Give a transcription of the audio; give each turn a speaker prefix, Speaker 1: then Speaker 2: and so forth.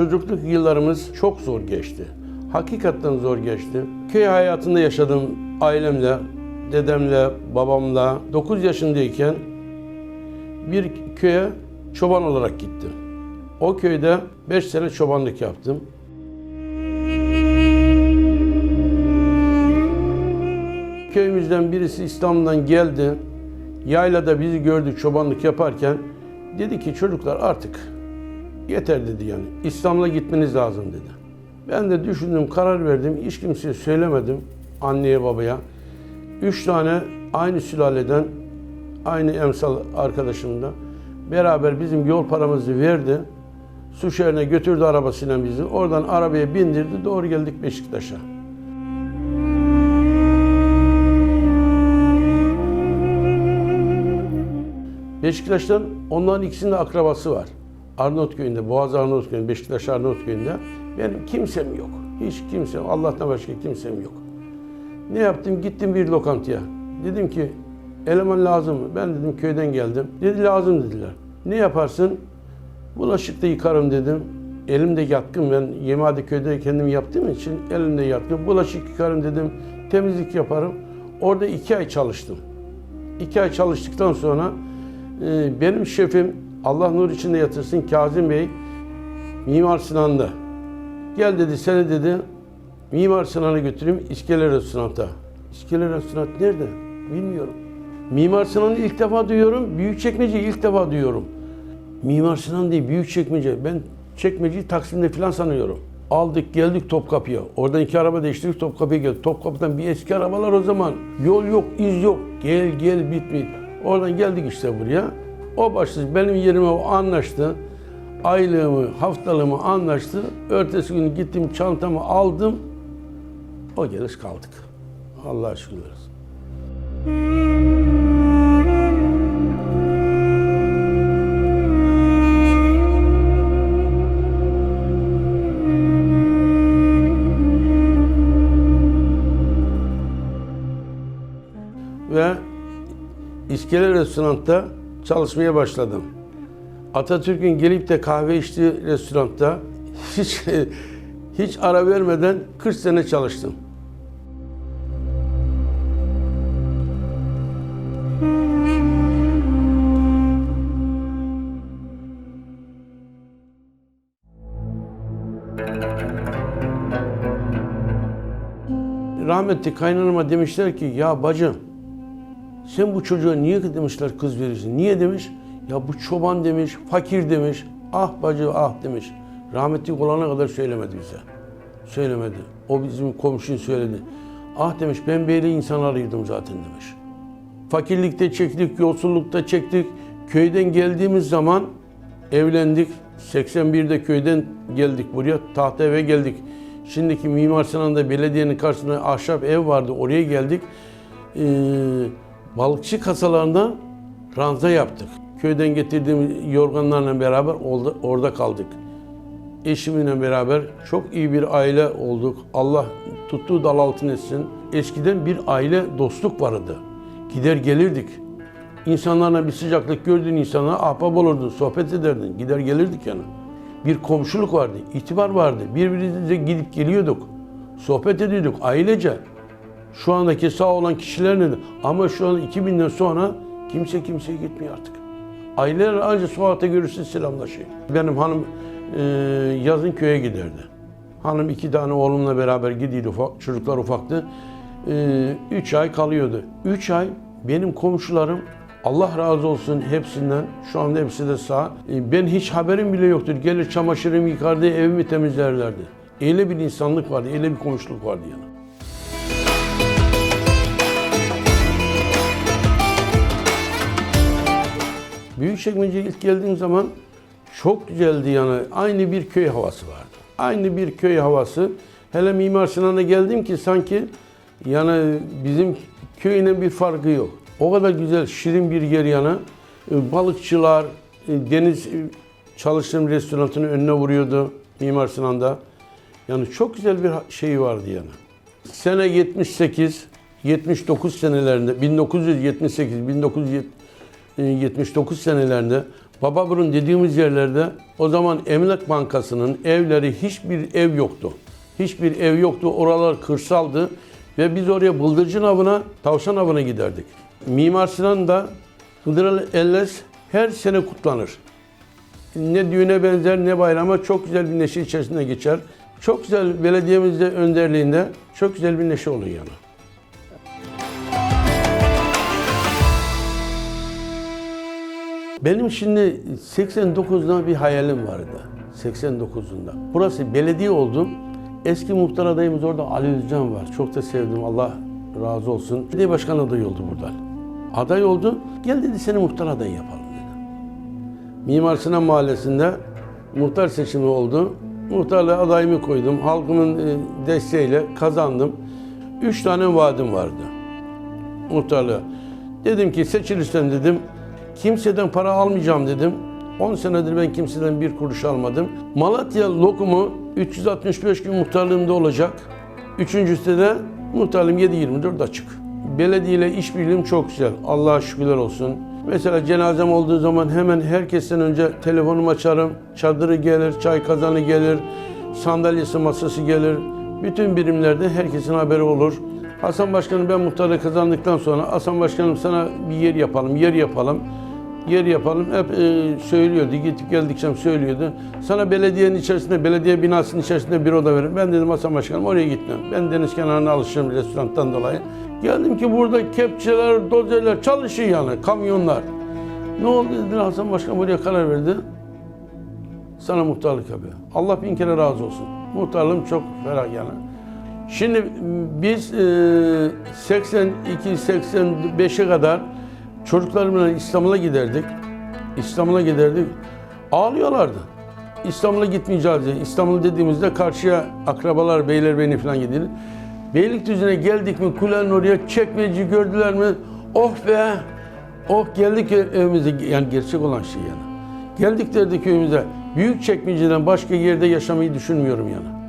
Speaker 1: Çocukluk yıllarımız çok zor geçti. Hakikaten zor geçti. Köy hayatında yaşadım ailemle, dedemle, babamla. 9 yaşındayken bir köye çoban olarak gittim. O köyde 5 sene çobanlık yaptım. Köyümüzden birisi İstanbul'dan geldi. Yaylada bizi gördü çobanlık yaparken. Dedi ki çocuklar artık yeter dedi yani. İstanbul'a gitmeniz lazım dedi. Ben de düşündüm, karar verdim. Hiç kimseye söylemedim anneye babaya. Üç tane aynı sülaleden, aynı emsal arkadaşımla beraber bizim yol paramızı verdi. Su şehrine götürdü arabasıyla bizi. Oradan arabaya bindirdi. Doğru geldik Beşiktaş'a. Beşiktaş'tan onların ikisinin de akrabası var. Arnavutköy'ünde, Boğaz Arnavutköy'ünde, Beşiktaş Arnavutköy'ünde benim kimsem yok. Hiç kimsem, Allah'tan başka kimsem yok. Ne yaptım? Gittim bir lokantaya. Dedim ki eleman lazım mı? Ben dedim köyden geldim. Dedi lazım dediler. Ne yaparsın? Bulaşık da yıkarım dedim. Elimde yatkın ben Yemadi köyde kendim yaptığım için elimde yatkın. Bulaşık yıkarım dedim. Temizlik yaparım. Orada iki ay çalıştım. İki ay çalıştıktan sonra benim şefim Allah nur içinde yatırsın Kazım Bey Mimar Sinan'da. Gel dedi seni dedi Mimar Sinan'a götüreyim İskele Restoran'ta. İskele Restoran nerede? Bilmiyorum. Mimar Sinan'ı ilk defa duyuyorum. Büyükçekmece'yi ilk defa duyuyorum. Mimar Sinan değil Büyükçekmece. Ben çekmeceyi Taksim'de falan sanıyorum. Aldık geldik Topkapı'ya. Oradan iki araba değiştirdik Topkapı'ya geldik. Topkapı'dan bir eski arabalar o zaman. Yol yok, iz yok. Gel gel bit bit. Oradan geldik işte buraya. O başladı. Benim yerime o anlaştı. Aylığımı, haftalığımı anlaştı. Ertesi gün gittim çantamı aldım. O geliş kaldık. Allah'a şükürler. Ve İskele Restoran'ta çalışmaya başladım. Atatürk'ün gelip de kahve içtiği restoranda hiç hiç ara vermeden 40 sene çalıştım. Rahmetli kaynanama demişler ki ya bacım sen bu çocuğa niye demişler kız verirsin? Niye demiş? Ya bu çoban demiş, fakir demiş. Ah bacı ah demiş. Rahmetli olana kadar söylemedi bize. Söylemedi. O bizim komşu söyledi. Ah demiş ben böyle insan arıyordum zaten demiş. Fakirlikte çektik, yolsuzlukta çektik. Köyden geldiğimiz zaman evlendik. 81'de köyden geldik buraya. Tahta eve geldik. Şimdiki Mimar Sinan'da belediyenin karşısında ahşap ev vardı. Oraya geldik. Ee, balıkçı kasalarında ranza yaptık. Köyden getirdiğim yorganlarla beraber orada, kaldık. Eşimle beraber çok iyi bir aile olduk. Allah tuttuğu dal altın etsin. Eskiden bir aile dostluk vardı. Gider gelirdik. İnsanlarla bir sıcaklık gördüğün insanlara ahbap olurdun, sohbet ederdin. Gider gelirdik yani. Bir komşuluk vardı, itibar vardı. Birbirimize gidip geliyorduk. Sohbet ediyorduk ailece. Şu andaki sağ olan kişiler ne? Ama şu an 2000'den sonra kimse kimseye gitmiyor artık. Aileler ancak sokakta görürse selamlaşıyor. Benim hanım e, yazın köye giderdi. Hanım iki tane oğlumla beraber gidiyordu, ufak, çocuklar ufaktı. E, üç ay kalıyordu. Üç ay benim komşularım Allah razı olsun hepsinden. Şu anda hepsi de sağ. E, ben hiç haberim bile yoktur. Gelir çamaşırımı yıkardı, evimi temizlerlerdi. Öyle bir insanlık vardı, öyle bir komşuluk vardı yani. Büyükçekmece'ye ilk geldiğim zaman çok güzeldi yani. Aynı bir köy havası vardı. Aynı bir köy havası. Hele Mimar Sinan'a geldim ki sanki yani bizim köyüne bir farkı yok. O kadar güzel, şirin bir yer yana. E, Balıkçılar, e, deniz e, çalıştığım restoranın önüne vuruyordu Mimar Sinan'da. Yani çok güzel bir şey vardı yani. Sene 78, 79 senelerinde, 1978, 1979 senelerinde Bababurun dediğimiz yerlerde o zaman Emlak Bankası'nın evleri hiçbir ev yoktu. Hiçbir ev yoktu. Oralar kırsaldı. Ve biz oraya bıldırcın avına, tavşan avına giderdik. Mimar Sinan da Hıdır Elles her sene kutlanır. Ne düğüne benzer ne bayrama çok güzel bir neşe içerisinde geçer. Çok güzel belediyemizde önderliğinde çok güzel bir neşe oluyor yani. Benim şimdi 89'da bir hayalim vardı. 89'unda. Burası belediye oldu. Eski muhtar adayımız orada Ali Özcan var. Çok da sevdim. Allah razı olsun. Belediye başkan adayı oldu buradan. Aday oldu. Gel dedi seni muhtar adayı yapalım dedi. Mimar Sinan Mahallesi'nde muhtar seçimi oldu. Muhtarlığa adayımı koydum. Halkımın e, desteğiyle kazandım. Üç tane vaadim vardı muhtarlığa. Dedim ki seçilirsem dedim kimseden para almayacağım dedim. 10 senedir ben kimseden bir kuruş almadım. Malatya lokumu 365 gün muhtarlığımda olacak. Üçüncüsü de muhtarlığım 7-24 açık. Belediye ile işbirliğim çok güzel. Allah'a şükürler olsun. Mesela cenazem olduğu zaman hemen herkesten önce telefonumu açarım. Çadırı gelir, çay kazanı gelir, sandalyesi masası gelir. Bütün birimlerde herkesin haberi olur. Hasan Başkanım ben muhtarlığı kazandıktan sonra Hasan Başkanım sana bir yer yapalım, yer yapalım, yer yapalım. Hep e, söylüyordu, gidip geldikçe söylüyordu. Sana belediyenin içerisinde, belediye binasının içerisinde bir oda verin. Ben dedim Hasan Başkanım oraya gitmem. Ben deniz kenarına alışırım restorantan dolayı. Geldim ki burada kepçeler, dozerler çalışıyor yani, kamyonlar. Ne oldu dedi Hasan Başkan buraya karar verdi. Sana muhtarlık yapıyor. Allah bin kere razı olsun. Muhtarlığım çok ferah yani. Şimdi biz e, 82-85'e kadar çocuklarımla İstanbul'a giderdik. İstanbul'a giderdik. Ağlıyorlardı. İstanbul'a gitmeyeceğiz diye. İstanbul dediğimizde karşıya akrabalar, Beylerbeyi'ne falan gidilir. Beylikdüzü'ne geldik mi kulenin oraya çekmeci gördüler mi? Oh be! Oh geldik evimize. Yani gerçek olan şey yani. Geldik derdi köyümüze. Büyük çekmeceden başka yerde yaşamayı düşünmüyorum yani.